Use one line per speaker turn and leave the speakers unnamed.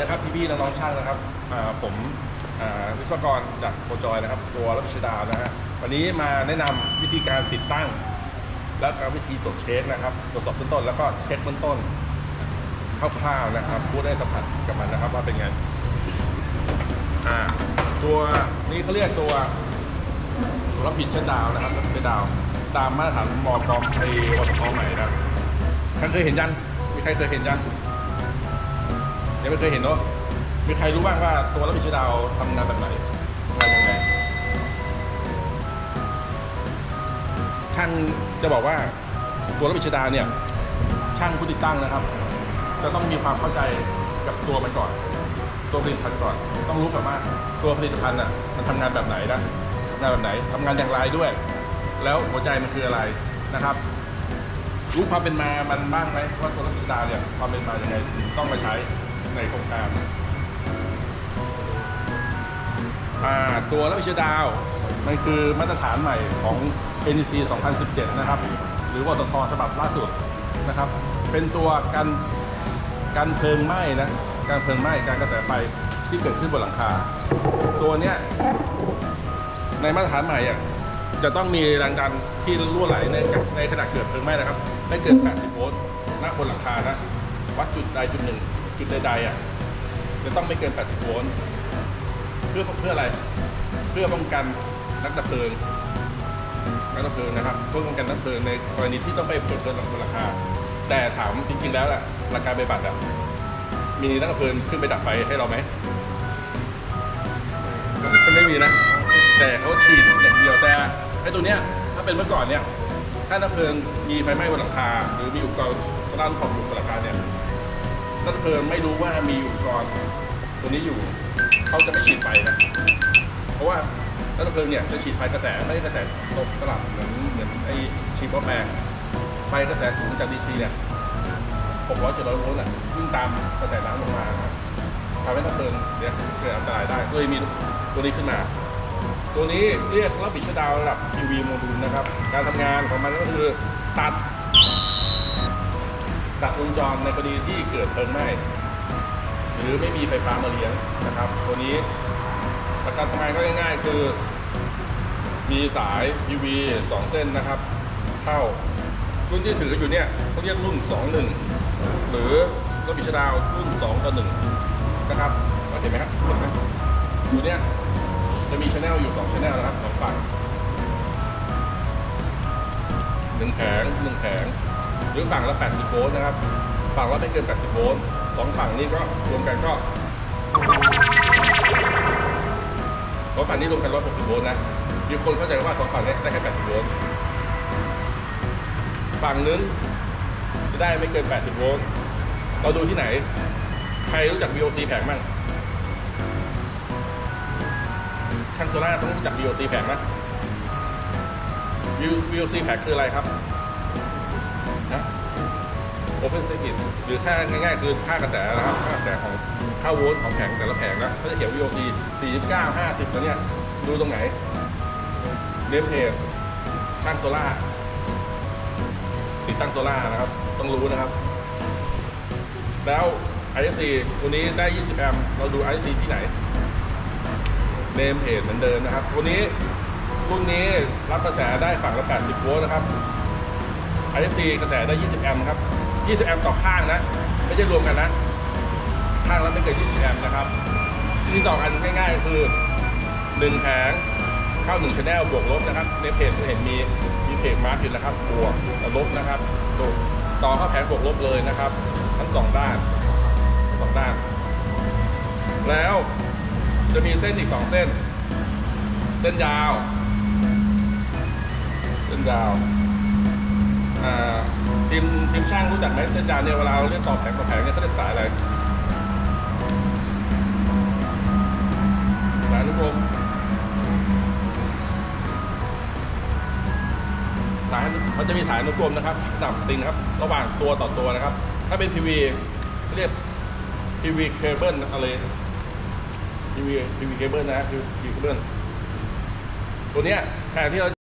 นะครับพี่ๆน้องๆช่างนะครับผมวิศวกรจากโคจอยนะครับ ตัวรับพิชดาวนะฮะวันนี้มาแนะนำวิธีการติดตั้ง แล้วก็วิธีตรวจเช็คนะครับตรวจสอบเบื้องต้นแล้วก็เช็คเบื้องต้นคร่าวๆนะครับผู้ได้สัมผัสกับมันนะครับว่าเป็นไงตัวนี้เขาเรียกตัวรับผิดชัดดาวนะครับรับผิดชัดดาวตามมาตรฐานมอกองไอวสพใหม่นะใครเคยเห็นยังมีใครเคยเห็นยัง ยังไม่เคยเห็นเนาะมีใครรู้บ้างว่าตัวรับผิดชอบดาวทำงานแบบไหนทำงานยังไงช่างจะบอกว่าตัวรับผิดชอบดาวเนี่ย ช่างผู้ติดตั้งนะครับ จะต้องมีความเข้าใจกับตัวมันก่อน ตัวผลิตภัณฑ์ก่อน ต้องรู้ก่อนว่าตัวผลิตภัณฑ์อะมันทำงานแบบไหนนะทำงานแบบไหนทำงานอย่างไรด้วย แล้วหัวใจมันคืออะไรนะครับรู้ความเป็นมา มันบ้างไหมว่าตัวรัชดาเนี่ยความเป็นมาอย่างไงต้องมาใช้ ในโครงการอ่าตัวรัชดาว มันคือมาตรฐานใหม่ของ NEC 2017 นะครับ หรือวตทฉบับล่าสุดนะครับ เป็นตัวการการเพลิงไหม้นะ การเพลิงไหม้ การกระแสไฟที่เกิดขึ้นบนหลังคา ตัวเนี้ยในมาตรฐานใหม่อะจะต้องมีแรงดันที่รั่วไหลในในขณะเกิดเพลิงไหม้นะครับไม่เกิน 80 โวลต์ณบนหลังคานะ วัดจุดใดจุดหนึ่ง จุดใดๆอะจะต้องไม่เกิน 80 โวลต์เพื่อเพื่ออะไร เพื่อป้องกันนักดับเพลิงนักดับเพลิงนะครับเพื่อป้องกันนักดับเพลิงในกรณีที่ต้องไปเปิดเพลิงบนหลังคาแต่ถามจริง ๆ แล้วแหละหลักการปบัติอะมีนักดับเพลิงขึ้นไปดับไฟให้เราไหมมันไม่มีนะ แต่เขาฉีดอย่างเดียวแต่ไอ้ตัวเนี้ยถ้าเป็นเมื่อก่อนเนี่ยถ้าน้ำเพลิงมีไฟไหม้บนหลังคา หรือมีอุปกรณ์ด้านของอยู่บนหลังคาเนี่ย ถ้าน้ำเพลิงไม่รู้ว่ามีอุปกรณ์ตัวนี้อยู่เขาจะไม่ฉีดไฟนะ เพราะว่าน้ำเพลิงเนี่ยจะฉีดไฟกระแสไม่ใช่กระแสตกสลับเหมือนเหมือนไอ้ฉีดหม้อแปลงไฟกระแสสูงจากดีซีเนี่ย600 700โวลต์อะวิ่งตามกระแสน้ำลงมาทำให้น้ำเพลิงเสียเกิดอันตรายได้ก็เลยมีตัวนี้ขึ้นมา ตัวนี้เรียกรับผิชดาวระดับ PV โมดูลนะครับ การทำงานของมันก็คือตัด ตัดวงจรในกรณีที่เกิดเพลิงไหม้หรือไม่มีไฟฟ้ามาเลี้ยงนะครับ ตัวนี้หลักการทำงานก็ง่ายๆ คือ มีสาย PV 2 เส้นนะครับเข้ารุ่นที่ถืออยู่เนี่ยเขาเรียกรุ่น 21 หรือรถบิชดาวรุ่น2ต่อ1นะครับเห็นไหมครับเห็นไหมอยู่เนี่ยจะมีชแนลอยู่2ชแนลนะครับสองฝั่งหนึ่งแผงหนึ่งแผง หรือฝั่งละ 80 โวลต์นะครับ ฝั่งละไม่เกิน 80 โวลต์สองฝั่งนี้ก็รวมกันก็สองฝั่งนี้รวมกัน 160 โวลต์นะ มีคนเข้าใจว่าสองฝั่งนี้ได้แค่80 โวลต์ ฝั่งนึงจะได้ไม่เกิน 80 โวลต์ เราดูที่ไหน ใครรู้จัก VOC แผงบ้างช่างโซล่าต้องรู้จัก VOC แผงไหม VOC แผงคืออะไรครับ Open Circuit หรือค่าง่ายๆ คือค่ากระแสนะครับค่ากระแสของค่าโวลต์ของแผงแต่ละแผงนะเขาจะเขียน VOC 49 50ตัวเนี้ยดูตรงไหนเนมเพจช่างโซล่าติดตั้งโซล่านะครับ ต้องรู้นะครับ แล้ว ISC ตัวนี้ได้ 20 แอมป์เราดู ISC ที่ไหนเนมเพจเหมือนเดิมนะครับตัวนี้รุ่นนี้รับกระแสได้ฝั่งละ 80 โวลต์นะครับ ISC กระแสได้ 20 แอมป์ครับ 20 แอมป์ต่อข้างนะ ไม่ใช่รวมกันนะ ข้างละไม่เกิน 20 แอมป์นะครับที่ต่อกันง่ายๆ คือ1แผงเข้า1ชแนลบวกลบนะครับ ในเพจจะเห็นมีมีเพจมาร์กอยู่นะครับ บวกลบนะครับดูต่อเข้าแผงบวกลบเลยนะครับ ทั้งสองด้านสองด้าน แล้วจะมีเส้นอีกสองเส้น เส้นยาว เส้นยาว ทีมทีมช่างรู้จักไหมเส้นยาเนี่ยเวลาเราเรียกต่อแผงต่อแผงเนี่ยเขาเรียกสายอะไรสายอนุกรมสายมันจะมีสายอนุกรมนะครับระดับสตริงครับ ระหว่างตัวต่อตัวนะครับ ถ้าเป็น PV เขาเรียก PV cable อะไร PV PV cable นะ PV cable ตัวเนี้ยแทนที่เรา